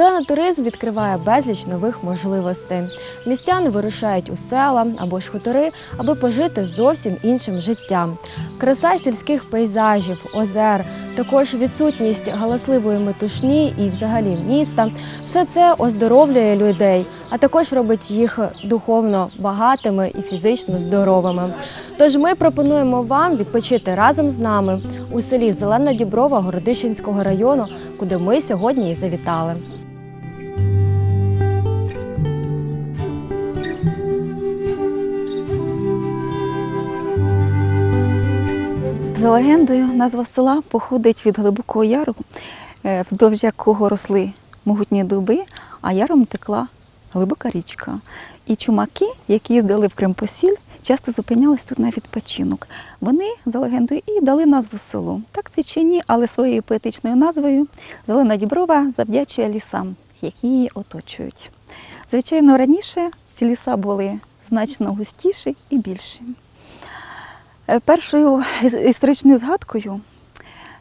Зелений туризм відкриває безліч нових можливостей. Містяни вирушають у села або ж хутори, аби пожити зовсім іншим життям. Краса сільських пейзажів, озер, також відсутність галасливої метушні і взагалі міста все це оздоровлює людей, а також робить їх духовно багатими і фізично здоровими. Тож ми пропонуємо вам відпочити разом з нами у селі Зелена Діброва Городищенського району, куди ми сьогодні і завітали. За легендою, назва села походить від глибокого яру, е, вздовж якого росли могутні дуби, а яром текла глибока річка. І чумаки, які їздили в Кримпосіль, часто зупинялись тут на відпочинок. Вони, за легендою, і дали назву селу. Так це чи ні, але своєю поетичною назвою Зелена Діброва завдячує лісам, які її оточують. Звичайно, раніше ці ліса були значно густіші і більші. Е, Першою історичною згадкою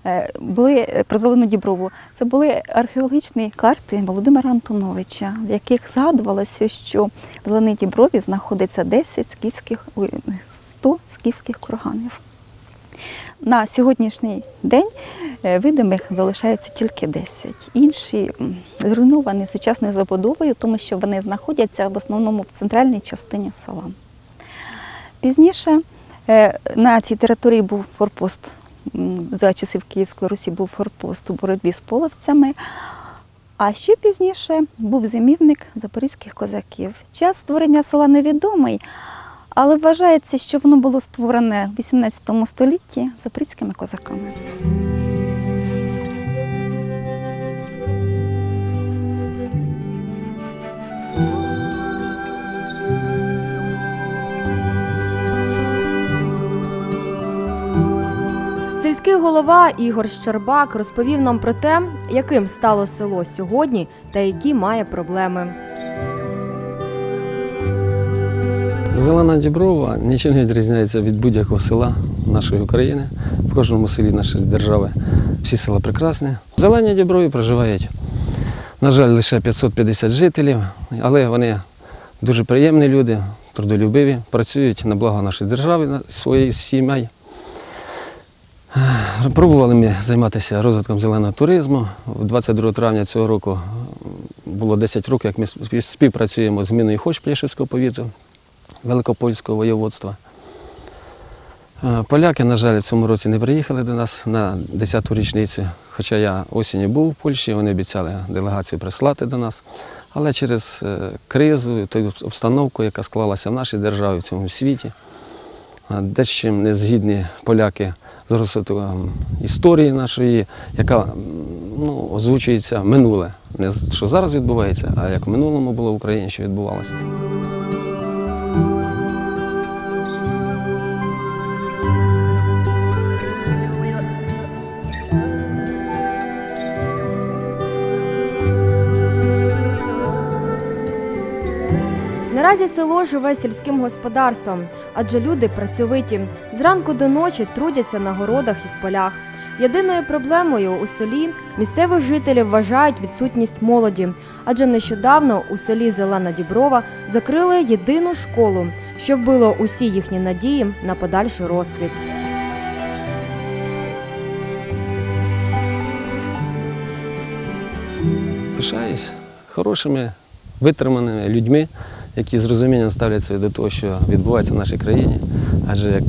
е, були е, про Зелену Діброву. Це були археологічні карти Володимира Антоновича, в яких згадувалося, що в Зеленій Діброві знаходиться 10 скіфських, 100 скіфських курганів. На сьогоднішній день видимих залишається тільки 10. Інші зруйновані сучасною забудовою, тому що вони знаходяться в основному в центральній частині села. Пізніше на цій території був форпост за часів Київської Русі був форпост у боротьбі з половцями. А ще пізніше був зимівник запорізьких козаків. Час створення села невідомий, але вважається, що воно було створене в XVIII столітті запорізькими козаками. Сільський голова Ігор Щербак розповів нам про те, яким стало село сьогодні та які має проблеми. Зелена Діброва нічим не відрізняється від будь-якого села нашої України. В кожному селі нашої держави всі села прекрасні. В Зеленій Діброві проживають, на жаль, лише 550 жителів, але вони дуже приємні люди, трудолюбиві, працюють на благо нашої держави, своєї сімей. Пробували ми займатися розвитком зеленого туризму. 22 травня цього року було 10 років, як ми співпрацюємо з Міною Хоч Плєшевського повіту. Великопольського воєводства. Е, Поляки, на жаль, в цьому році не приїхали до нас на 10-ту річницю. Хоча я осінню був в Польщі, вони обіцяли делегацію прислати до нас. Але через е, кризу, ту обстановку, яка склалася в нашій державі, в цьому світі, е, дещо не згідні поляки з розвитком історії нашої, яка ну, озвучується минуле. Не що зараз відбувається, а як в минулому було в Україні, що відбувалося. Наразі село живе сільським господарством, адже люди працьовиті. Зранку до ночі трудяться на городах і в полях. Єдиною проблемою у селі місцевих жителів вважають відсутність молоді, адже нещодавно у селі Зелена Діброва закрили єдину школу, що вбило усі їхні надії на подальший розквіт. Пишаюсь хорошими, витриманими людьми, які з розумінням ставляться до того, що відбувається в нашій країні. Адже як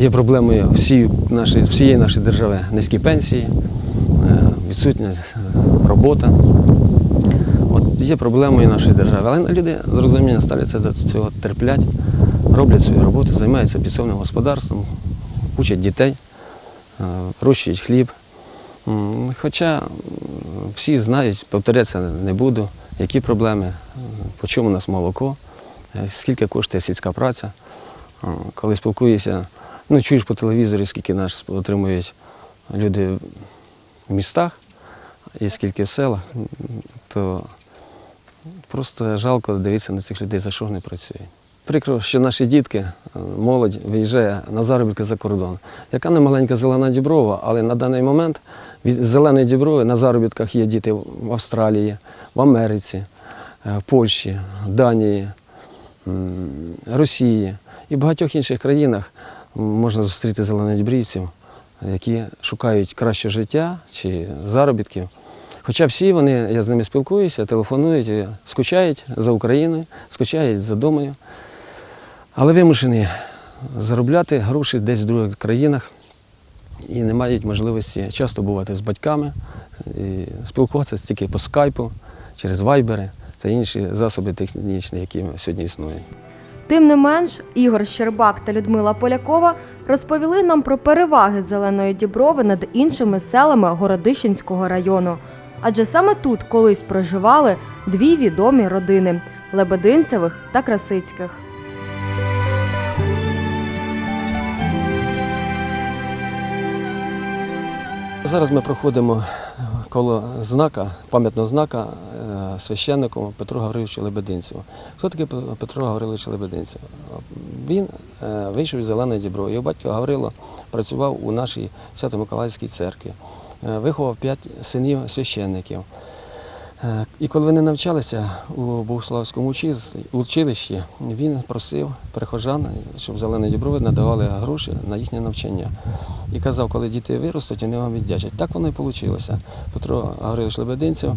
є проблемою всі наші, всієї нашої держави низькі пенсії, е, відсутня робота. От є проблемою нашої держави. Але люди з розумінням ставляться до цього, терплять, роблять свою роботу, займаються підсобним господарством, учать дітей, е, вирощують хліб. Хоча всі знають, повторятися не буду, які проблеми, по чому у нас молоко, е, скільки коштує сільська праця. Е, Коли спілкуєшся, ну чуєш по телевізорі, скільки нас отримують люди в містах і скільки в селах, то просто жалко дивитися на цих людей, за що вони працюють. Прикро, що наші дітки, е, молодь виїжджає на заробітки за кордон. Яка не маленька зелена діброва, але на даний момент від зеленої діброви на заробітках є діти в Австралії, в Америці, е, в Польщі, Данії, Росії і в багатьох інших країнах можна зустріти зеленодібрівців, які шукають краще життя чи заробітків. Хоча всі вони, я з ними спілкуюся, телефонують, скучають за Україною, скучають за домою, але вимушені заробляти гроші десь в других країнах і не мають можливості часто бувати з батьками, і спілкуватися тільки по скайпу, через вайбери та інші засоби технічні, які сьогодні існують. Тим не менш, Ігор Щербак та Людмила Полякова розповіли нам про переваги зеленої діброви над іншими селами Городищенського району. Адже саме тут колись проживали дві відомі родини Лебединцевих та Красицьких. Зараз ми проходимо коло знака, пам'ятного знака е, священнику Петру Гавриловичу Лебединцеву. Хто такий Петро Гаврилович Лебединцев? Він е, вийшов із Зеленої Дібро. Його батько Гаврило працював у нашій Свято-Миколаївській церкві, Е, виховав п'ять синів священників. Е, І коли вони навчалися у Богославському училищі, він просив прихожан, щоб зелені діброви надавали гроші на їхнє навчання. І казав, коли діти виростуть, вони вам віддячать. Так воно і вийшло. Петро Гаврилович Лебединцев,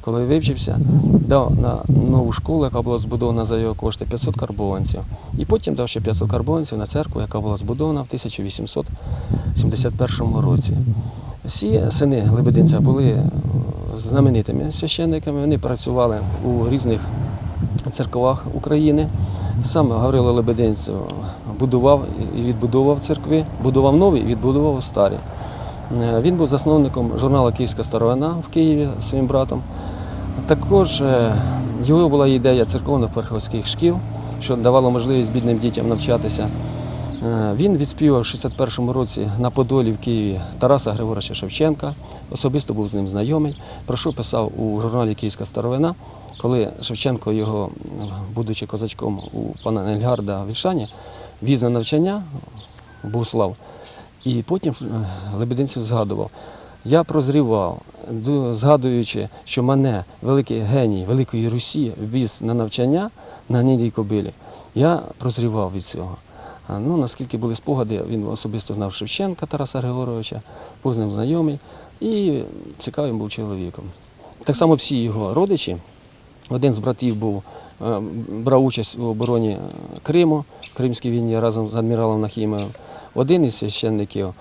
коли вивчився, дав на нову школу, яка була збудована за його кошти, 500 карбованців. І потім дав ще 500 карбованців на церкву, яка була збудована в 1871 році. Всі сини Лебединця були знаменитими священниками. Вони працювали у різних церквах України. Сам Гаврило Лебединцев будував і відбудовував церкви, будував нові і відбудував старі. Е, Він був засновником журналу Київська старовина в Києві своїм братом. Також е, його була ідея церковно-приходських шкіл, що давало можливість бідним дітям навчатися. Е, Він відспівав в 61-му році на Подолі в Києві Тараса Григоровича Шевченка, особисто був з ним знайомий. Про що писав у журналі Київська старовина, коли Шевченко його, будучи козачком у пана Ельгарда Вішані, віз на навчання Богослав. І потім е, Лебединцев згадував. Я прозрівав, згадуючи, що мене великий геній Великої Русі віз на навчання на гнідій кобилі. Я прозрівав від цього. Ну, наскільки були спогади, він особисто знав Шевченка Тараса Григоровича, був з ним знайомий і цікавим був чоловіком. Так само всі його родичі. Один з братів був, е, брав участь у обороні е, Криму, Кримській війні разом з адміралом Нахімовим. Один із священників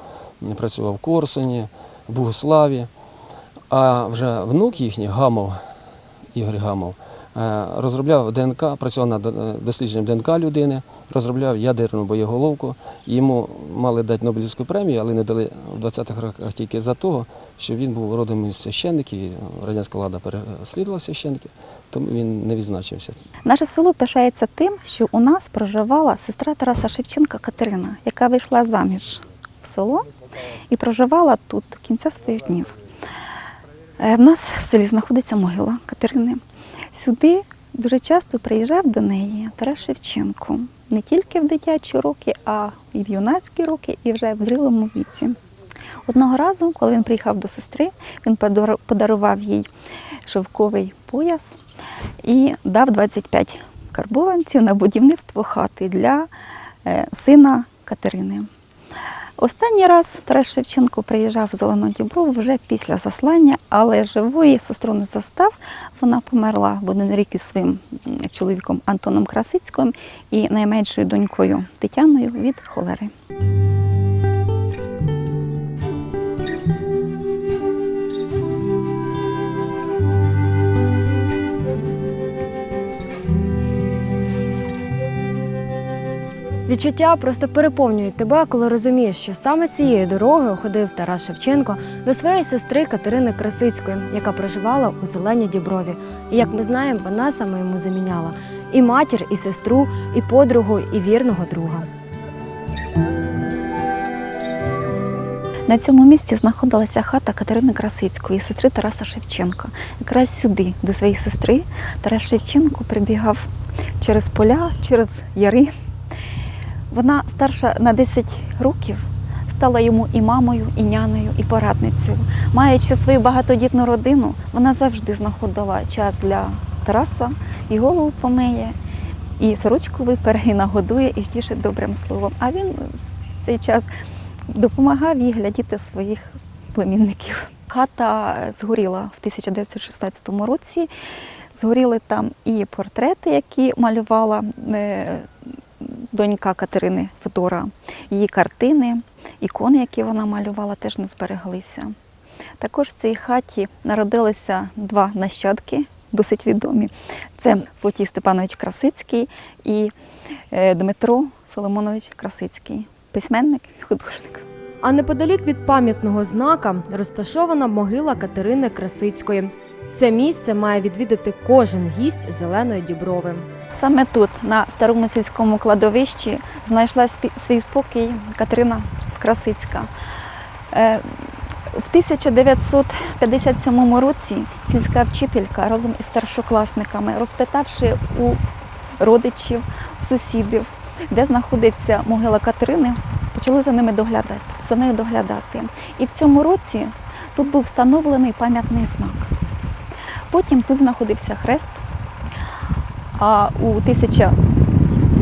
працював в Корсуні, в Богославі. А вже внук їхній, Гамов, Ігор Гамов, розробляв ДНК, працював над е, дослідженням ДНК людини, розробляв ядерну боєголовку. Йому мали дати Нобелівську премію, але не дали в 20-х роках тільки за того, що він був родом із священників, радянська влада переслідувала священників, тому він не відзначився. Наше село пишається тим, що у нас проживала сестра Тараса Шевченка Катерина, яка вийшла заміж в село і проживала тут до кінця своїх днів. Е, В нас в селі знаходиться могила Катерини. Сюди дуже часто приїжджав до неї Тарас Шевченко. Не тільки в дитячі роки, а і в юнацькі роки, і вже в зрілому віці. Одного разу, коли він приїхав до сестри, він подарував їй шовковий пояс і дав 25 карбованців на будівництво хати для е, сина Катерини. Останній раз Тарас Шевченко приїжджав в Зелену Дібру вже після заслання, але живої сестру не застав. Вона померла в один рік із своїм чоловіком Антоном Красицьким і найменшою донькою Тетяною від холери. Відчуття просто переповнюють тебе, коли розумієш, що саме цією дорогою ходив Тарас Шевченко до своєї сестри Катерини Красицької, яка проживала у Зеленій Діброві. І як ми знаємо, вона саме йому заміняла і матір, і сестру, і подругу, і вірного друга. На цьому місці знаходилася хата Катерини Красицької, сестри Тараса Шевченка. Якраз сюди, до своєї сестри, Тарас Шевченко прибігав через поля, через яри. Вона старша на 10 років, стала йому і мамою, і нянею, і порадницею. Маючи свою багатодітну родину, вона завжди знаходила час для Тараса, і голову помиє, і сорочку випере, і нагодує, і втішить добрим словом. А він в цей час допомагав їй глядіти своїх племінників. Хата згоріла в 1916 році. Згоріли там і портрети, які малювала е, донька Катерини Федора, її картини, ікони, які вона малювала, теж не збереглися. Також в цій хаті народилися два нащадки, досить відомі. Це Фотій Степанович Красицький і е, Дмитро Филимонович Красицький, письменник і художник. А неподалік від пам'ятного знака розташована могила Катерини Красицької. Це місце має відвідати кожен гість зеленої діброви. Саме тут, на старому сільському кладовищі, знайшла свій спокій Катерина Красицька. Е, В 1957 році сільська вчителька разом із старшокласниками, розпитавши у родичів, сусідів, де знаходиться могила Катерини, почали за ними доглядати, за нею доглядати. І в цьому році тут був встановлений пам'ятний знак. Потім тут знаходився хрест, а у 1000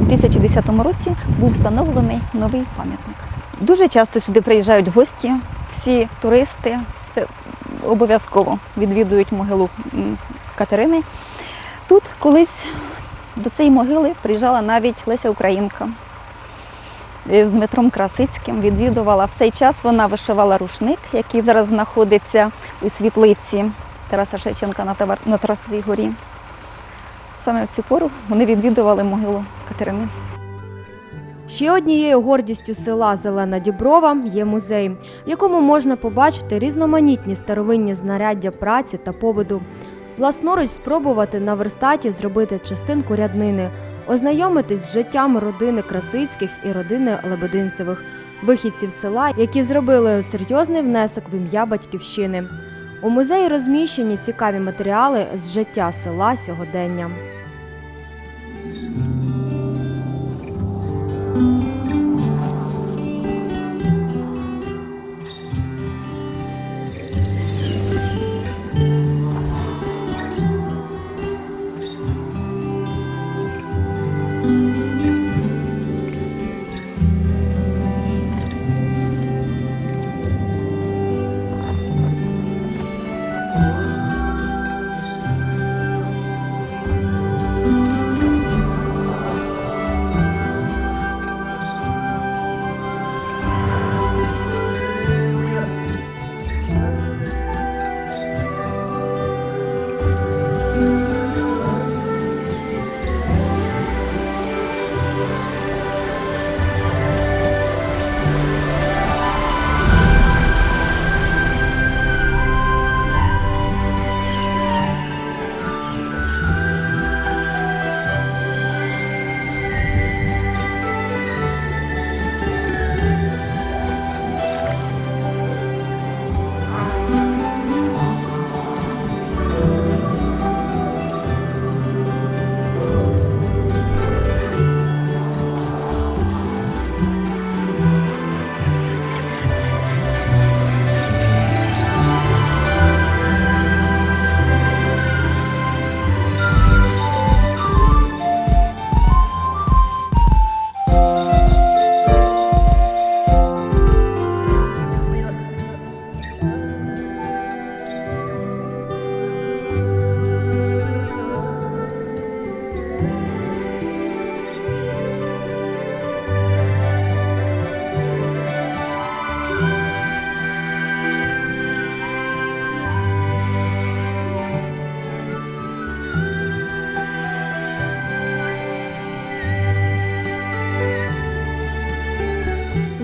у 2010 році був встановлений новий пам'ятник. Дуже часто сюди приїжджають гості, всі туристи це обов'язково відвідують могилу Катерини. Тут колись до цієї могили приїжджала навіть Леся Українка з Дмитром Красицьким. Відвідувала в цей час. Вона вишивала рушник, який зараз знаходиться у світлиці Тараса Шевченка на Тарасовій горі. Саме в цю пору вони відвідували могилу Катерини. Ще однією гордістю села Зелена Діброва є музей, в якому можна побачити різноманітні старовинні знаряддя праці та побуду. Власноруч спробувати на верстаті зробити частинку ряднини, ознайомитись з життям родини Красицьких і родини Лебединцевих, вихідців села, які зробили серйозний внесок в ім'я батьківщини. У музеї розміщені цікаві матеріали з життя села сьогодення. В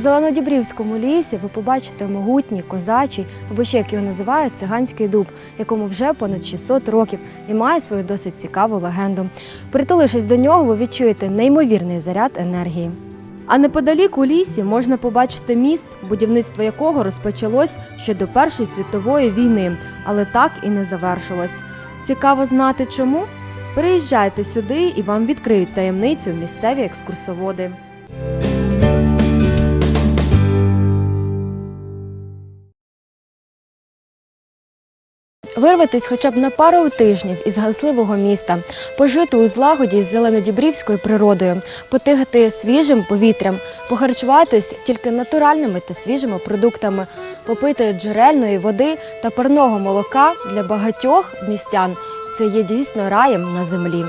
Зеленодібрівському лісі ви побачите могутній козачий, або ще як його називають, циганський дуб, якому вже понад 600 років і має свою досить цікаву легенду. Притулившись до нього, ви відчуєте неймовірний заряд енергії. А неподалік у лісі можна побачити міст, будівництво якого розпочалось ще до Першої світової війни, але так і не завершилось. Цікаво знати чому? Переїжджайте сюди і вам відкриють таємницю місцеві екскурсоводи. Вирватись хоча б на пару тижнів із галасливого міста, пожити у злагоді з зеленодібрівською природою, потигати свіжим повітрям, похарчуватись тільки натуральними та свіжими продуктами, попити джерельної води та парного молока для багатьох містян це є дійсно раєм на землі.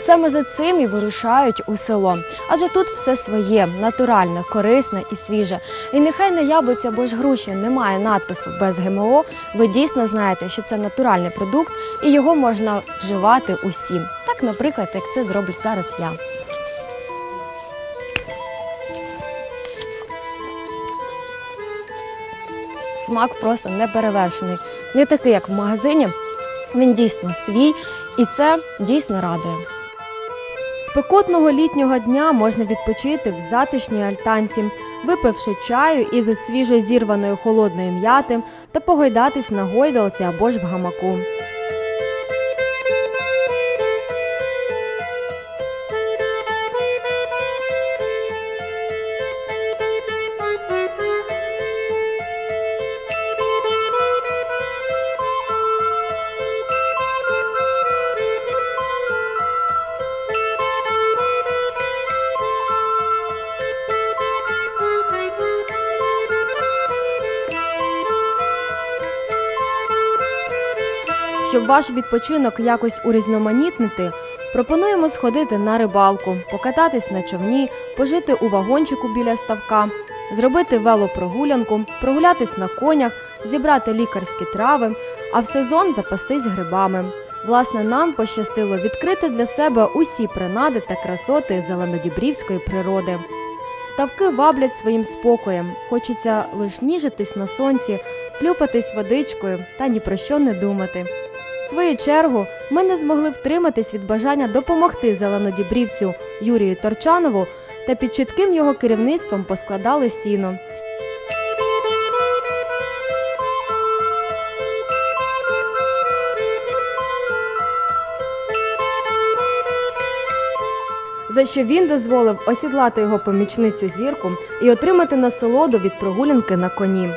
Саме за цим і вирушають у село, адже тут все своє, натуральне, корисне і свіже. І нехай на яблуці або ж груші немає надпису без ГМО. Ви дійсно знаєте, що це натуральний продукт і його можна вживати усім. Так, наприклад, як це зробить зараз я. Смак просто неперевершений. Не такий, як в магазині. Він дійсно свій, і це дійсно радує. Спекотного літнього дня можна відпочити в затишній альтанці, випивши чаю із свіжо зірваної холодної м'яти та погойдатись на гойдалці або ж в гамаку. Ваш відпочинок якось урізноманітнити, пропонуємо сходити на рибалку, покататись на човні, пожити у вагончику біля ставка, зробити велопрогулянку, прогулятись на конях, зібрати лікарські трави, а в сезон запастись грибами. Власне, нам пощастило відкрити для себе усі принади та красоти зеленодібрівської природи. Ставки ваблять своїм спокоєм, хочеться лиш ніжитись на сонці, плюпатись водичкою та ні про що не думати. Свою чергу ми не змогли втриматись від бажання допомогти зеленодібрівцю Юрію Торчанову та під чітким його керівництвом поскладали сіно. За що він дозволив осідлати його помічницю зірку і отримати насолоду від прогулянки на коні.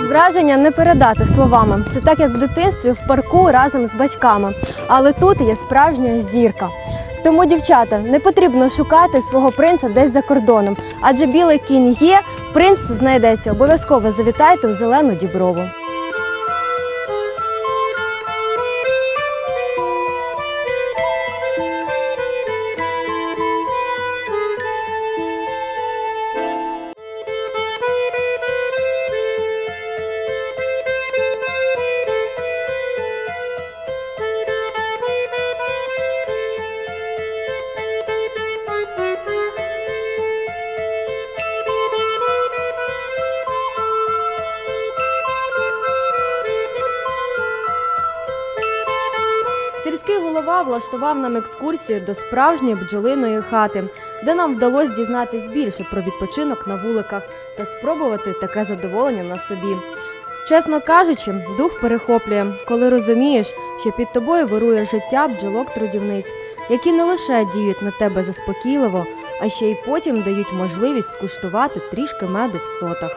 Враження не передати словами. Це так, як в дитинстві в парку разом з батьками. Але тут є справжня зірка. Тому, дівчата, не потрібно шукати свого принца десь за кордоном, адже білий кінь є, принц знайдеться. Обов'язково завітайте в зелену діброву. Сільський голова влаштував нам екскурсію до справжньої бджолиної хати, де нам вдалося дізнатись більше про відпочинок на вуликах та спробувати таке задоволення на собі. Чесно кажучи, дух перехоплює, коли розумієш, що під тобою вирує життя бджолок-трудівниць, які не лише діють на тебе заспокійливо, а ще й потім дають можливість скуштувати трішки меду в сотах.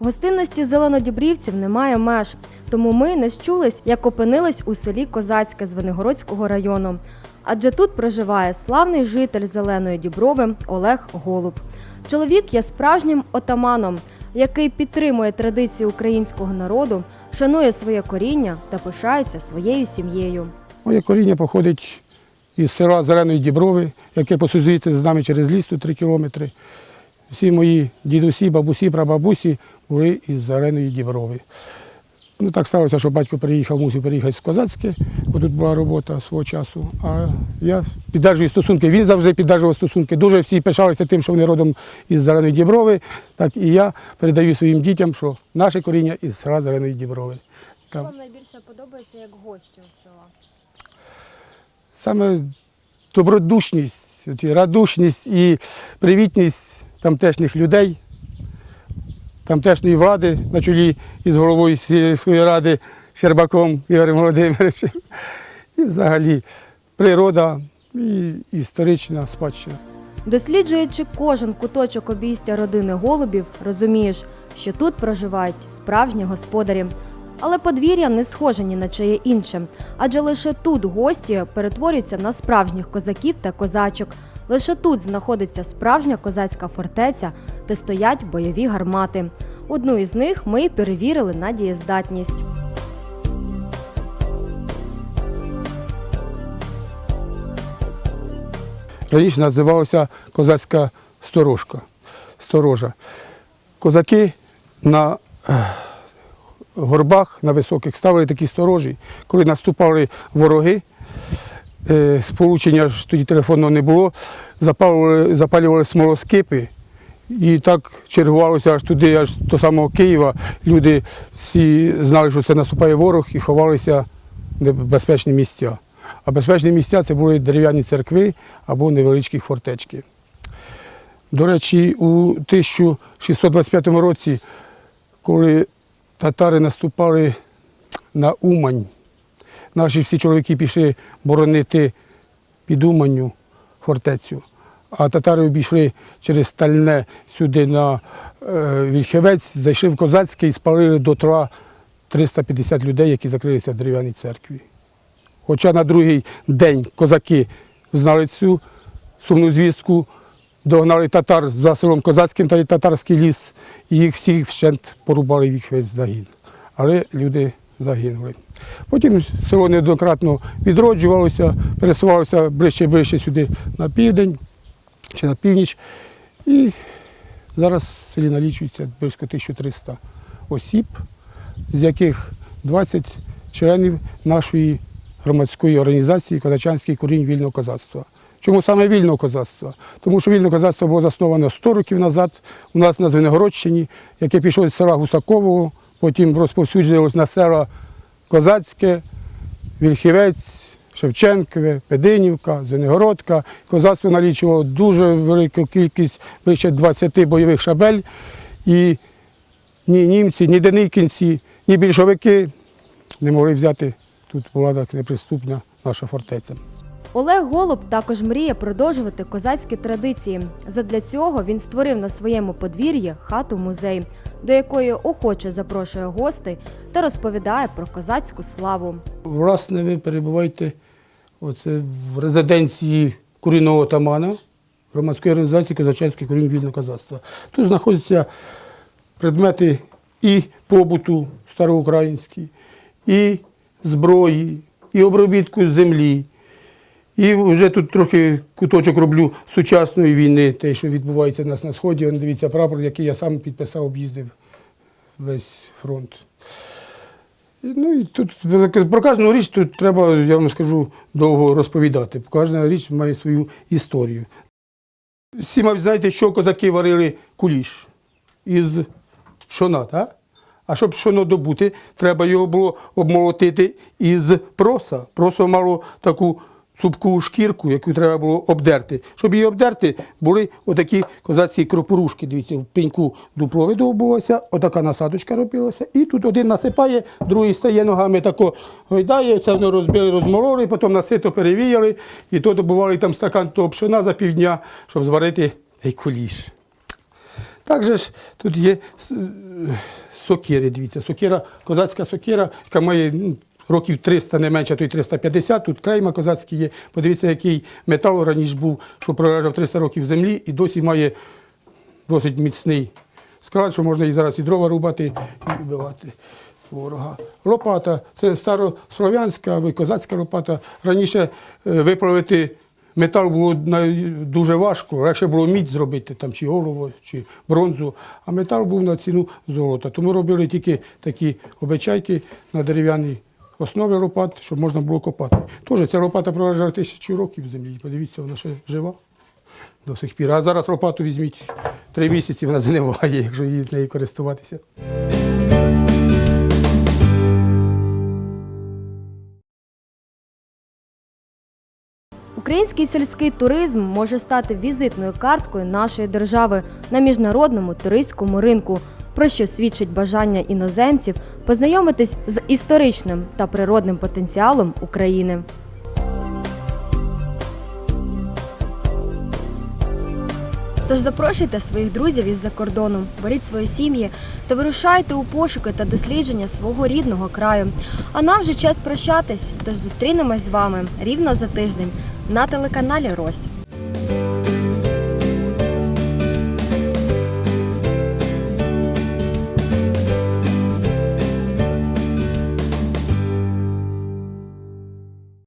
Гостинності зеленодібрівців немає меж, тому ми не щулись, як опинились у селі Козацьке Звенигородського району. Адже тут проживає славний житель Зеленої Діброви Олег Голуб. Чоловік є справжнім отаманом, який підтримує традиції українського народу, шанує своє коріння та пишається своєю сім'єю. Моє коріння походить із села Зеленої Діброви, яке по сусідстві з нами через ліс 3 кілометри. Всі мої дідусі, бабусі, прабабусі були із Зеленої Діброви. Ну, так сталося, що батько приїхав, мусив переїхати в Козацьке, бо тут була робота свого часу. А я піддержую стосунки. Він завжди піддержував стосунки. Дуже всі пишалися тим, що вони родом із Зеленої Діброви. Так і я передаю своїм дітям, що наше коріння із села Зеленої Діброви. Що Там. вам найбільше подобається як гостю села? Саме добродушність, радушність і привітність тамтешніх людей, тамтешньої влади на чолі із головою сільської ради Щербаком Ігорем Володимировичем. І взагалі природа і історична спадщина. Досліджуючи кожен куточок обійстя родини голубів, розумієш, що тут проживають справжні господарі. Але подвір'я не схоже ні на чиє інше, адже лише тут гості перетворюються на справжніх козаків та козачок. Лише тут знаходиться справжня козацька фортеця, де стоять бойові гармати. Одну із них ми перевірили на дієздатність. Раніше називалася козацька сторожка. Сторожа. Козаки на е, горбах, на високих ставили такі сторожі. Коли наступали вороги, сполучення ж тоді телефонного не було, запалювали, смолоскипи. І так чергувалося аж туди, аж до самого Києва. Люди всі знали, що це наступає ворог і ховалися в небезпечні місця. А безпечні місця це були дерев'яні церкви або невеличкі фортечки. До речі, у 1625 році, коли татари наступали на Умань, наші всі чоловіки пішли боронити під Уманню фортецю, а татари обійшли через Стальне сюди на е, Вільхевець, зайшли в Козацьке і спалили до тра 350 людей, які закрилися в дерев'яній церкві. Хоча на другий день козаки знали цю сумну звістку, догнали татар за селом Козацьким та татарський ліс, і їх всіх вщент порубали в їх весь загін. Але люди загинули. Потім село неоднократно відроджувалося, пересувалося ближче ближче сюди на південь чи на північ. І зараз в селі налічується близько 1300 осіб, з яких 20 членів нашої громадської організації Козачанський корінь вільного козацтва. Чому саме вільного козацтва? Тому що вільне козацтво було засновано 100 років назад у нас на Звенигородщині, яке пішло з села Гусакового, потім розповсюджилось на села Козацьке, Вільхівець, Шевченкове, Пединівка, Звенигородка. Козацтво налічувало дуже велику кількість, вище 20 бойових шабель. І ні німці, ні деникінці, ні більшовики не могли взяти тут була неприступна наша фортеця. Олег Голуб також мріє продовжувати козацькі традиції. Задля цього він створив на своєму подвір'ї хату-музей, до якої охоче запрошує гостей та розповідає про козацьку славу. Власне, ви перебуваєте оце в резиденції корінного отамана громадської організації Козачанський корінь вільного козацтва. Тут знаходяться предмети і побуту староукраїнський, і зброї, і обробітку землі. І вже тут трохи куточок роблю сучасної війни, те, що відбувається у нас на сході. Он, дивіться прапор, який я сам підписав, об'їздив весь фронт. Ну і тут про кожну річ тут треба, я вам скажу, довго розповідати. Кожна річ має свою історію. Всі, мабуть, знаєте, що козаки варили куліш із пшона, так? А щоб пшоно добути, треба його було обмолотити із проса. Просо мало таку цупку шкірку, яку треба було обдерти. Щоб її обдерти, були отакі козацькі кропорушки. Дивіться, в пеньку дупло видовбувалося, отака насадочка робилася. І тут один насипає, другий стає ногами тако гойдає, це воно розбили, розмололи, потім насито перевіяли, і то добували там стакан того пшона за півдня, щоб зварити куліш. Також ж тут є е, сокири, дивіться, сокира, козацька сокира, яка має ну, років 300, не менше, то й 350, тут крейма козацький є. Подивіться, який метал раніше був, що пролежав 300 років землі і досі має досить міцний склад, що можна і зараз і дрова рубати, і вбивати ворога. Лопата це старослов'янська або козацька лопата. Раніше е, виправити метал було дуже важко. Легше було мідь зробити, там, чи голову, чи бронзу, а метал був на ціну золота. Тому робили тільки такі обечайки на дерев'яній основи ропат, щоб можна було копати. Тож ця ропата проважає тисячу років в землі. Подивіться, вона ще жива до сих пір. А зараз ропату візьміть три місяці, вона заниває, якщо її з нею користуватися. Український сільський туризм може стати візитною карткою нашої держави на міжнародному туристському ринку про що свідчить бажання іноземців познайомитись з історичним та природним потенціалом України. Тож запрошуйте своїх друзів із-за кордону, беріть свої сім'ї та вирушайте у пошуки та дослідження свого рідного краю. А нам вже час прощатись, тож зустрінемось з вами рівно за тиждень на телеканалі Рось.